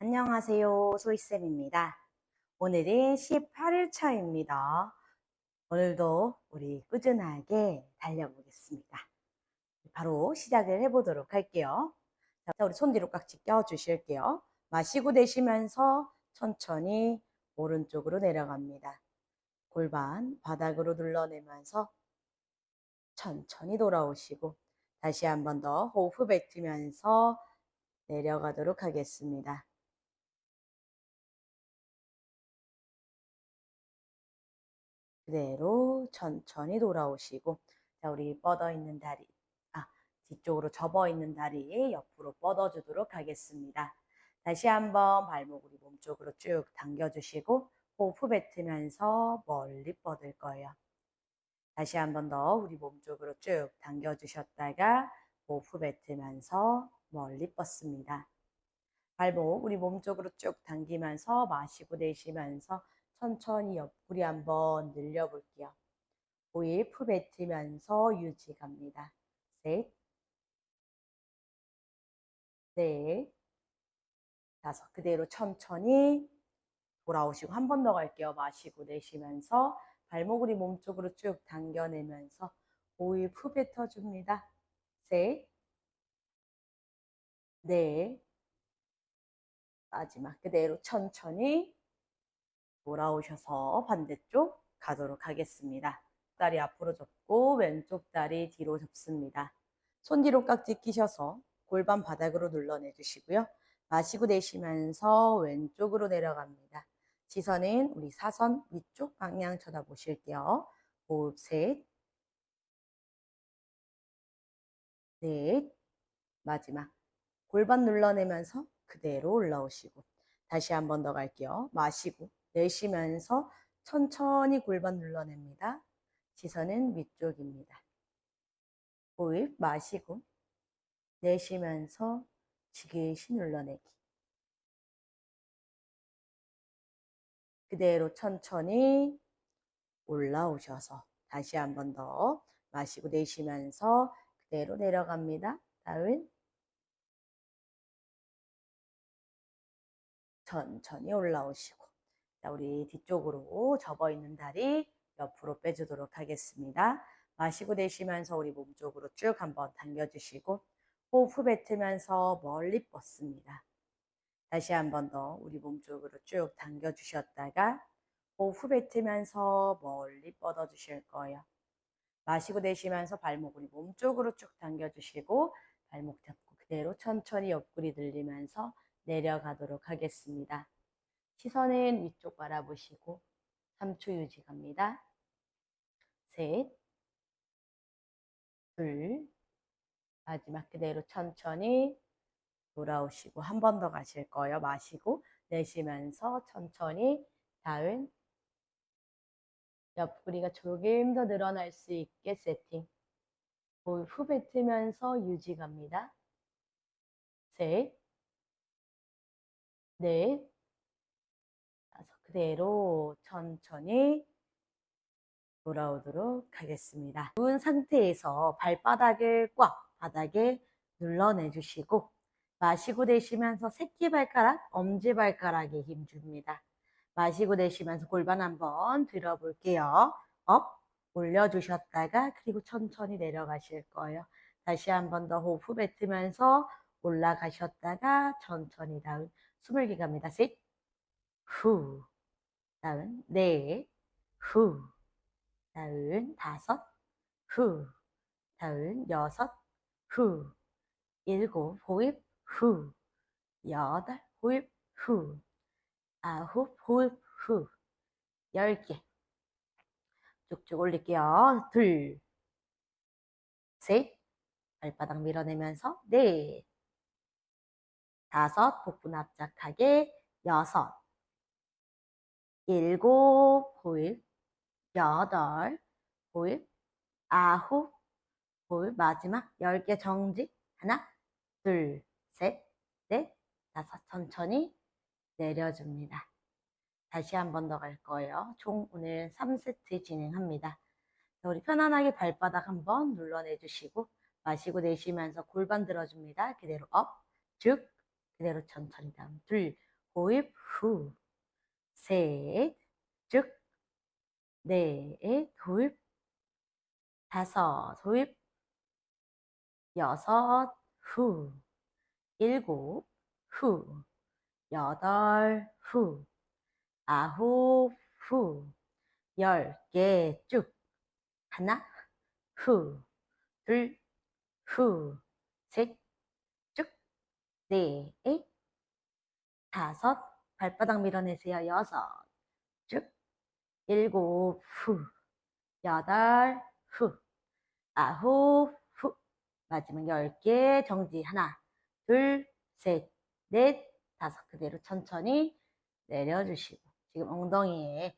안녕하세요. 소희쌤입니다. 오늘이 18일차입니다. 오늘도 우리 꾸준하게 달려보겠습니다. 바로 시작을 해보도록 할게요. 자, 우리 손 뒤로 깍지 껴주실게요. 마시고 내쉬면서 천천히 오른쪽으로 내려갑니다. 골반 바닥으로 눌러내면서 천천히 돌아오시고 다시 한 번 더 호흡 뱉으면서 내려가도록 하겠습니다. 그대로 천천히 돌아오시고 자 우리 뻗어 있는 다리 아 뒤쪽으로 접어 있는 다리 옆으로 뻗어 주도록 하겠습니다. 다시 한번 발목 우리 몸쪽으로 쭉 당겨 주시고 호흡 뱉으면서 멀리 뻗을 거예요. 다시 한번 더 우리 몸쪽으로 쭉 당겨 주셨다가 호흡 뱉으면서 멀리 뻗습니다. 발목 우리 몸쪽으로 쭉 당기면서 마시고 내쉬면서 천천히 옆구리 한번 늘려볼게요. 호흡 후 뱉으면서 유지 갑니다. 셋, 넷, 다섯. 그대로 천천히 돌아오시고 한 번 더 갈게요. 마시고 내쉬면서 발목 우리 몸쪽으로 쭉 당겨내면서 호흡 후 뱉어줍니다. 셋, 넷, 마지막 그대로 천천히 돌아오셔서 반대쪽 가도록 하겠습니다. 다리 앞으로 접고 왼쪽 다리 뒤로 접습니다. 손 뒤로 깍지 끼셔서 골반 바닥으로 눌러내 주시고요. 마시고 내쉬면서 왼쪽으로 내려갑니다. 시선은 우리 사선 위쪽 방향 쳐다보실게요. 호흡 셋, 넷, 마지막 골반 눌러내면서 그대로 올라오시고 다시 한 번 더 갈게요. 마시고 내쉬면서 천천히 골반 눌러냅니다. 시선은 위쪽입니다. 호흡 마시고 내쉬면서 지그시 눌러내기. 그대로 천천히 올라오셔서 다시 한 번 더 마시고 내쉬면서 그대로 내려갑니다. 다음 천천히 올라오시고 자, 우리 뒤쪽으로 접어 있는 다리 옆으로 빼주도록 하겠습니다. 마시고 내쉬면서 우리 몸 쪽으로 쭉 한번 당겨주시고 호흡 후 뱉으면서 멀리 뻗습니다. 다시 한번 더 우리 몸 쪽으로 쭉 당겨주셨다가 호흡 후 뱉으면서 멀리 뻗어주실 거예요. 마시고 내쉬면서 발목 우리 몸 쪽으로 쭉 당겨주시고 발목 잡고 그대로 천천히 옆구리 들리면서 내려가도록 하겠습니다. 시선은 위쪽 바라보시고 3초 유지 갑니다. 셋, 둘, 마지막 그대로 천천히 돌아오시고 한 번 더 가실 거예요. 마시고 내쉬면서 천천히 다음 옆구리가 조금 더 늘어날 수 있게 세팅. 호흡 후 뱉으면서 유지 갑니다. 셋, 넷. 그대로 천천히 돌아오도록 하겠습니다. 누운 상태에서 발바닥을 꽉 바닥에 눌러내 주시고 마시고 내쉬면서 새끼발가락, 엄지발가락에 힘 줍니다. 마시고 내쉬면서 골반 한번 들어볼게요. 업, 올려주셨다가 그리고 천천히 내려가실 거예요. 다시 한번 더 호흡 뱉으면서 올라가셨다가 천천히 다음 숨을 기갑니다. 셋, 후, 다음 넷, 후, 다음 다섯, 후, 다음 여섯, 후, 일곱, 호흡, 후, 여덟, 호흡, 후, 아홉, 호흡, 후, 열 개. 쭉쭉 올릴게요. 둘, 셋, 발바닥 밀어내면서 넷, 다섯, 복부 납작하게 여섯, 일곱, 호흡, 여덟, 호흡, 아홉, 호흡, 마지막 열 개 정지. 하나, 둘, 셋, 넷, 다섯, 천천히 내려줍니다. 다시 한 번 더 갈 거예요. 총 오늘 3세트 진행합니다. 자, 우리 편안하게 발바닥 한번 눌러내 주시고 마시고 내쉬면서 골반 들어줍니다. 그대로 업, 쭉, 그대로 천천히 다음 둘, 호흡 후. 셋, 쭉. 넷, 호흡. 다섯, 호흡. 여섯, 후. 일곱, 후. 여덟, 후. 아홉, 후. 열 개 쭉. 하나, 후. 둘, 후. 셋, 쭉. 넷, 다섯, 발바닥 밀어내세요. 여섯, 쭉. 일곱, 후. 여덟, 후. 아홉, 후. 마지막 열 개 정지. 하나, 둘, 셋, 넷, 다섯. 그대로 천천히 내려주시고. 지금 엉덩이에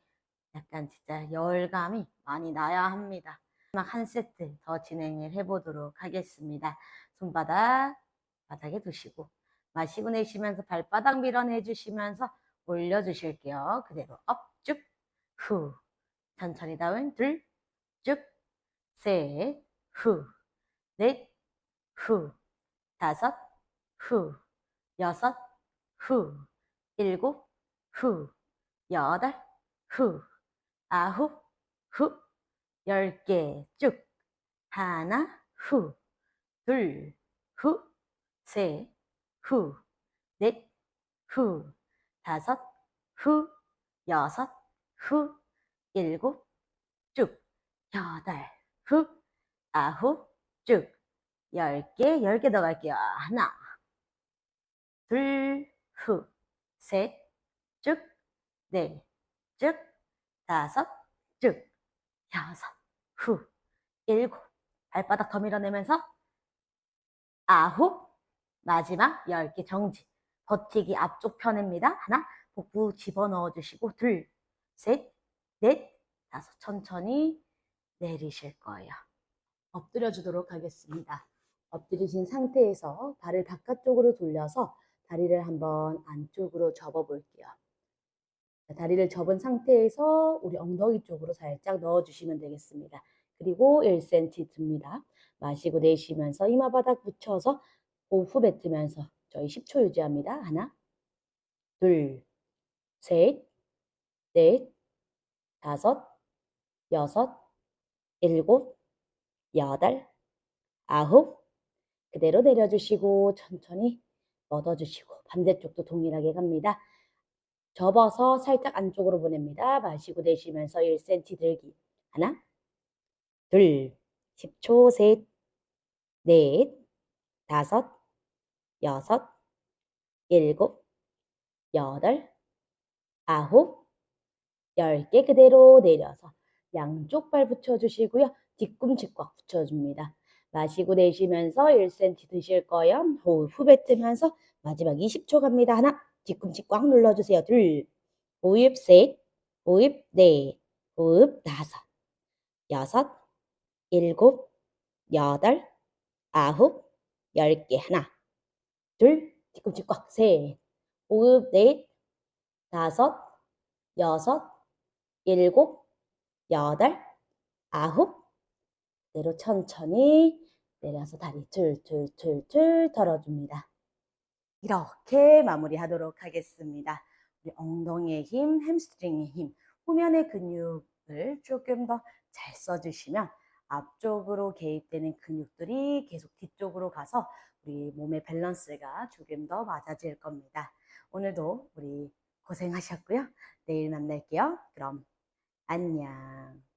약간 진짜 열감이 많이 나야 합니다. 마지막 한 세트 더 진행을 해보도록 하겠습니다. 손바닥 바닥에 두시고 마시고 내쉬면서 발바닥 밀어내 주시면서 올려주실게요. 그대로 업, 쭉, 후. 천천히 다운, 둘, 쭉, 셋, 후, 넷, 후, 다섯, 후, 여섯, 후, 일곱, 후, 여덟, 후, 아홉, 후, 열 개 쭉. 하나, 후, 둘, 후, 셋, 후, 넷, 후, 다섯, 후, 여섯, 후, 일곱, 쭉. 여덟, 후, 아홉, 쭉. 열 개, 열 개 더 갈게요. 하나, 둘, 후, 셋, 쭉, 넷, 쭉, 다섯, 쭉, 여섯, 후, 일곱, 발바닥 더 밀어내면서 아홉, 마지막 열개 정지. 버티기 앞쪽 편입니다. 하나, 복부 집어넣어 주시고, 둘, 셋, 넷, 다섯, 천천히 내리실 거예요. 엎드려 주도록 하겠습니다. 엎드리신 상태에서 발을 바깥쪽으로 돌려서 다리를 한번 안쪽으로 접어 볼게요. 다리를 접은 상태에서 우리 엉덩이 쪽으로 살짝 넣어 주시면 되겠습니다. 그리고 1cm 듭니다. 마시고 내쉬면서 이마바닥 붙여서 호흡 뱉으면서 저희 10초 유지합니다. 하나, 둘, 셋, 넷, 다섯, 여섯, 일곱, 여덟, 아홉. 그대로 내려주시고 천천히 뻗어주시고 반대쪽도 동일하게 갑니다. 접어서 살짝 안쪽으로 보냅니다. 마시고 내쉬면서 1cm 들기. 하나, 둘, 10초, 셋, 넷, 다섯, 여섯, 일곱, 여덟, 아홉, 열 개 그대로 내려서 양쪽 발 붙여주시고요. 뒤꿈치 꽉 붙여줍니다. 마시고 내쉬면서 1cm 드실 거예요. 호흡 후 뱉으면서 마지막 20초 갑니다. 하나, 뒤꿈치 꽉 눌러주세요. 둘, 호흡 셋, 호흡 넷, 호흡 다섯, 여섯, 일곱, 여덟, 아홉, 열 개 하나, 둘, 뒤꿈치 꽉 셋, 호흡 넷, 다섯, 여섯, 일곱, 여덟, 아홉, 그대로 천천히 내려서 다리 툴툴툴툴 털어줍니다. 이렇게 마무리하도록 하겠습니다. 우리 엉덩이의 힘, 햄스트링의 힘, 후면의 근육을 조금 더 잘 써주시면 앞쪽으로 개입되는 근육들이 계속 뒤쪽으로 가서 우리 몸의 밸런스가 조금 더 맞아질 겁니다. 오늘도 우리 고생하셨고요. 내일 만날게요. 그럼 안녕.